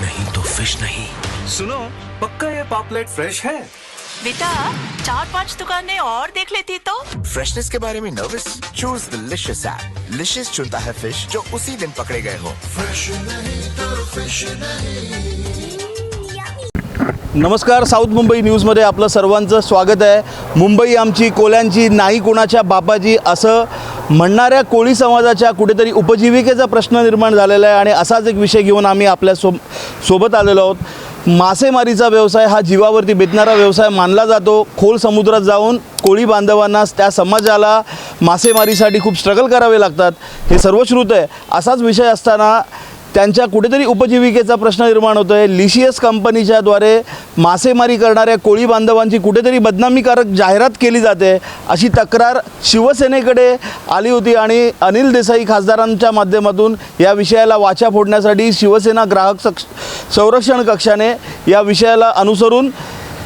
नहीं तो फिश नहीं। सुनो पक्का ये पापलेट फ्रेश है? बेटा चार पांच दुकानें और देख लेती तो। फ्रेशनेस के बारे में nervous choose delicious app Licious चुनता है फिश जो उसी दिन पकड़े गए हो। नमस्कार साऊथ मुंबई न्यूजमध्ये आपलं सर्वांचं स्वागत आहे. मुंबई आमची कोल्यांची नाही कोणाच्या बापाची असं म्हणणाऱ्या कोळी समाजाच्या कुठेतरी उपजीविकेचा प्रश्न निर्माण झालेला आहे आणि असाच एक विषय घेऊन आम्ही आपल्या सो सोबत आलेलो आहोत. मासेमारीचा व्यवसाय हा जीवावरती बेतणारा व्यवसाय मानला जातो. खोल समुद्रात जाऊन कोळी बांधवांना त्या समाजाला मासेमारीसाठी खूप स्ट्रगल करावे लागतात. हे सर्वश्रुत आहे. असाच विषय असताना त्यांच्या कुठेतरी उपजीविकेचा प्रश्न निर्माण होतो आहे लिशियस कंपनीच्या द्वारे मासेमारी करणाऱ्या कोळी बांधवांची कुठेतरी बदनामीकारक जाहिरात केली जाते. अशी तक्रार शिवसेनेकडे आली होती आणि अनिल देसाई खासदारांच्या माध्यमातून या विषयाला वाचा फोडण्यासाठी शिवसेना ग्राहक सक्ष संरक्षण कक्षाने या विषयाला अनुसरून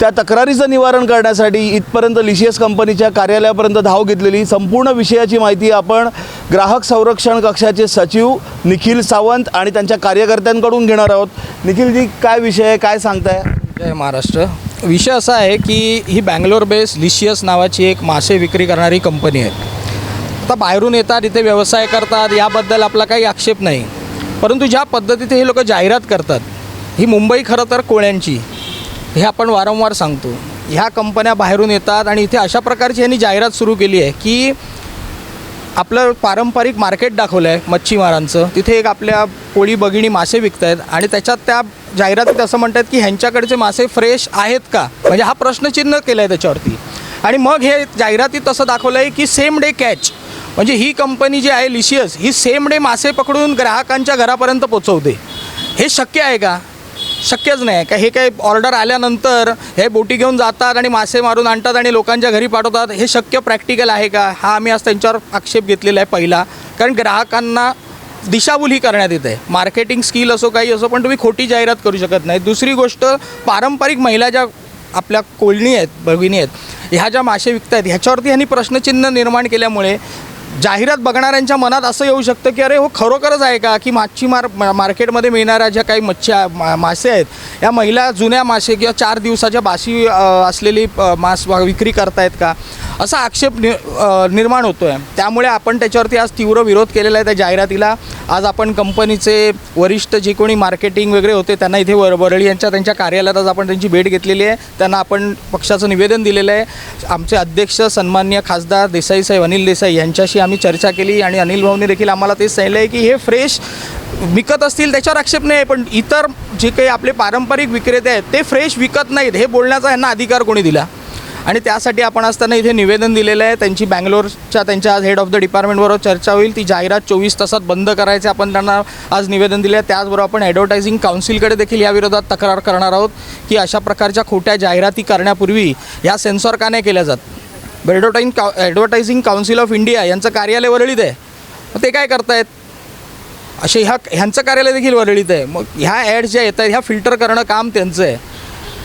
त्या तक्रारीचं निवारण करण्यासाठी इथपर्यंत लिशियस कंपनीच्या कार्यालयापर्यंत धाव घेतलेली संपूर्ण विषयाची माहिती आपण ग्राहक संरक्षण कक्षाचे सचिव निखिल सावंत आणि त्यांच्या कार्यकर्त्यांकडून घेणार आहोत. निखिलजी काय विषय आहे? काय सांगताय? जय महाराष्ट्र. विषय असा आहे की ही बँगलोर बेस लिशियस नावाची एक मासे विक्री करणारी कंपनी आहे. आता बाहेरून येतात इथे व्यवसाय करतात याबद्दल आपला काही आक्षेप नाही. परंतु ज्या पद्धतीत हे लोक जाहिरात करतात ही मुंबई खरं तर कोळ्यांची. हे आपण वारंवार सांगतो. ह्या कंपन्या बाहेरून येतात आणि इथे अशा प्रकारची यांनी जाहिरात सुरू केली आहे की आपलं पारंपरिक मार्केट दाखवलं आहे मच्छीमारांचं. तिथे एक आपल्या कोळी बगिणी मासे विकत आहेत आणि त्याच्यात त्या जाहिरातीत असं म्हणतात की ह्यांच्याकडचे मासे फ्रेश आहेत का? म्हणजे हा प्रश्नचिन्ह केलं आहे त्याच्यावरती. आणि मग हे जाहिरातीत असं दाखवलं आहे की सेम डे कॅच म्हणजे ही कंपनी जी आहे लिशियस ही सेम डे मासे पकडून ग्राहकांच्या घरापर्यंत पोचवते. हे शक्य आहे का? शक्यच नाही. का हे काही ऑर्डर आल्यानंतर हे बोटी घेऊन जातात आणि मासे मारून आणतात आणि लोकांच्या घरी पाठवतात हे शक्य प्रॅक्टिकल आहे का? हा आम्ही आज त्यांच्यावर आक्षेप घेतलेला आहे पहिला. कारण ग्राहकांना दिशाभूल ही करण्यात येते. मार्केटिंग स्किल असो काही असो पण तुम्ही खोटी जाहिरात करू शकत नाही. दुसरी गोष्ट पारंपरिक महिला ज्या आपल्या कोळणी आहेत भगिनी आहेत ह्या ज्या मासे विकत आहेत ह्याच्यावरती ह्यांनी प्रश्नचिन्ह निर्माण केल्यामुळे जाहिरात बघणाऱ्यांच्या मनात असं येऊ शकतं की अरे हो खरोखरच आहे का? की मच्छीमार मार्केटमध्ये मिळणाऱ्या ज्या काही मच्छ्या मा मासे आहेत या महिला जुन्या मासे किंवा चार दिवसाच्या बाशी असलेली मास विक्री करतायत का? असा आक्षेप नि निर्माण होतो आहे त्यामुळे आपण त्याच्यावरती आज तीव्र विरोध केलेला आहे त्या जाहिरातीला. आज आपण कंपनीचे वरिष्ठ जे कोणी मार्केटिंग वगैरे होते त्यांना इथे वर वरळी यांच्या त्यांच्या कार्यालयात आज आपण त्यांची भेट घेतलेली आहे. त्यांना आपण पक्षाचं निवेदन दिलेलं आहे. आमचे अध्यक्ष सन्मान्य खासदार देसाई साहेब अनिल देसाई यांच्याशी आम्ही चर्चा केली आणि अनिल भाऊनी देखील आम्हाला तेच सांगितलं आहे की हे फ्रेश विकत असतील त्याच्यावर आक्षेप नाही पण इतर जे काही आपले पारंपरिक विक्रेते आहेत ते फ्रेश विकत नाहीत हे बोलण्याचा यांना अधिकार कोणी दिला? आणि त्यासाठी आपण असताना इथे निवेदन दिलेलं आहे. त्यांची बँगलोरच्या त्यांच्या आज हेड ऑफ द डिपार्टमेंटबरोबर चर्चा होईल. ती जाहिरात चोवीस तासात बंद करायचे आपण त्यांना आज निवेदन दिले आहे. त्याचबरोबर आपण ॲडव्हर्टायझिंग काउन्सिलकडे देखील या विरोधात तक्रार करणार आहोत की अशा प्रकारच्या खोट्या जाहिराती करण्यापूर्वी ह्या सेन्सॉर का नाही केल्या जात? ॲडव्हर्टाईंग काउ ॲडव्हर्टायझिंग काउन्सिल ऑफ इंडिया यांचं कार्यालय वरळीत आहे. मग ते काय करतायत? असे ह्या ह्यांचं कार्यालय देखील वरळीत आहे. मग ह्या ॲड्स ज्या येत आहेत ह्या फिल्टर करणं काम त्यांचं आहे.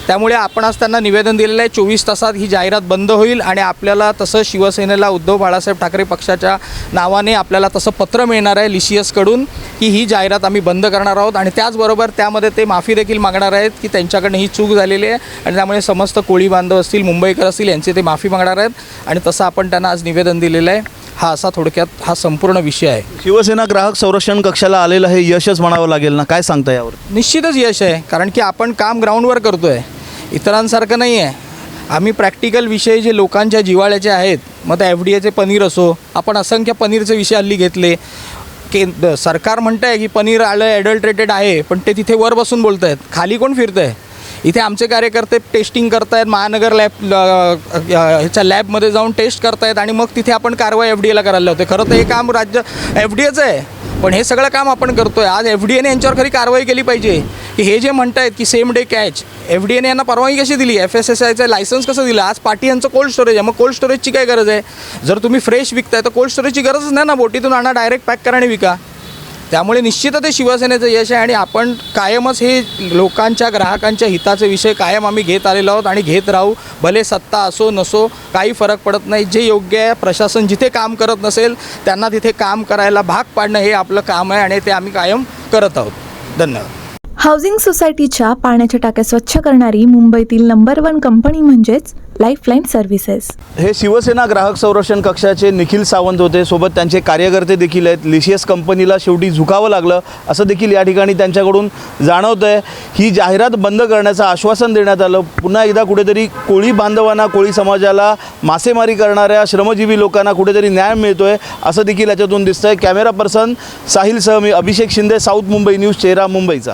त्यामुळे आपण आज त्यांना निवेदन दिलेलं आहे. चोवीस तासात ही जाहिरात बंद होईल आणि आपल्याला तसं शिवसेनेला उद्धव बाळासाहेब ठाकरे पक्षाच्या नावाने आपल्याला तसं पत्र मिळणार आहे लिशियसकडून की ही जाहिरात आम्ही बंद करणार आहोत. आणि त्याचबरोबर त्यामध्ये ते माफी देखील मागणार आहेत की त्यांच्याकडनं ही चूक झालेली आहे आणि त्यामुळे समस्त कोळी बांधव असतील मुंबईकर असतील यांचे ते माफी मागणार आहेत. आणि तसं आपण त्यांना आज निवेदन दिलेलं आहे. हा असा थोडक्यात हा संपूर्ण विषय आहे. शिवसेना ग्राहक संरक्षण कक्षाला आलेलं हे यशच म्हणावं लागेल ना? काय सांगता यावर? निश्चितच यश आहे कारण की आपण काम ग्राउंडवर करतो आहे इतरांसारखं नाही आहे. आम्ही प्रॅक्टिकल विषय जे लोकांच्या जिवाळ्याचे आहेत मग ते एफ डी एचे पनीर असो आपण असंख्य पनीरचे विषय हल्ली घेतले. के सरकार म्हणतं आहे की पनीर आलं ॲडल्ट्रेटेड आहे पण ते तिथे वर बसून बोलत आहेत खाली कोण फिरतं आहे इथे आमचे कार्यकर्ते टेस्टिंग करतायत महानगर लॅब ल- ह्याच्या लॅबमध्ये जाऊन टेस्ट करतायत आणि मग तिथे आपण कारवाई एफ डी एला करायला होते खरं तर हे काम राज्य एफ डी एचं आहे पण हे सगळं काम आपण करतो आहे आज एफ डी एने यांच्यावर खरी कारवाई केली पाहिजे. की हे जे म्हणतायत की same day catch F D एने यांना परवानगी कशी दिली? एफ एस एस आयचं लायसन्स कसं दिलं? आज पाटी यांचं कोल्ड स्टोरेज आहे. मग कोल्ड स्टोरेजची काय गरज आहे? जर तुम्ही फ्रेश विकताय तर कोल्ड स्टोरेजची गरजच नाही ना. बोटीतून आणा डायरेक्ट पॅक करा आणि विका. त्यामुळे निश्चितच ते शिवसेनेचं यश आहे आणि आपण कायमच हे लोकांच्या ग्राहकांच्या हिताचे विषय कायम आम्ही घेत आलेलो आहोत आणि घेत राहू. भले सत्ता असो नसो काही फरक पडत नाही. जे योग्य आहे प्रशासन जिथे काम करत नसेल त्यांना तिथे काम करायला भाग पाडणं हे आपलं काम आहे आणि ते आम्ही कायम करत आहोत. धन्यवाद. हाऊसिंग सोसायटीच्या पाण्याच्या टाक्या स्वच्छ करणारी मुंबईतील नंबर वन कंपनी म्हणजेच लाईफलाईन सर्व्हिसेस हे शिवसेना ग्राहक संरक्षण कक्षाचे निखिल सावंत होते. सोबत त्यांचे कार्यकर्ते देखील आहेत. लिशियस कंपनीला शेवटी झुकावं लागलं. असं देखील या ठिकाणी त्यांच्याकडून जाणवतं आहे ही जाहिरात बंद करण्याचं आश्वासन देण्यात आलं. पुन्हा एकदा कुठेतरी कोळी बांधवांना कोळी समाजाला मासेमारी करणाऱ्या श्रमजीवी लोकांना कुठेतरी न्याय मिळतोय असं देखील याच्यातून दिसतंय. कॅमेरा पर्सन साहिलसह मी अभिषेक शिंदे साऊथ मुंबई न्यूज चेहरा मुंबईचा.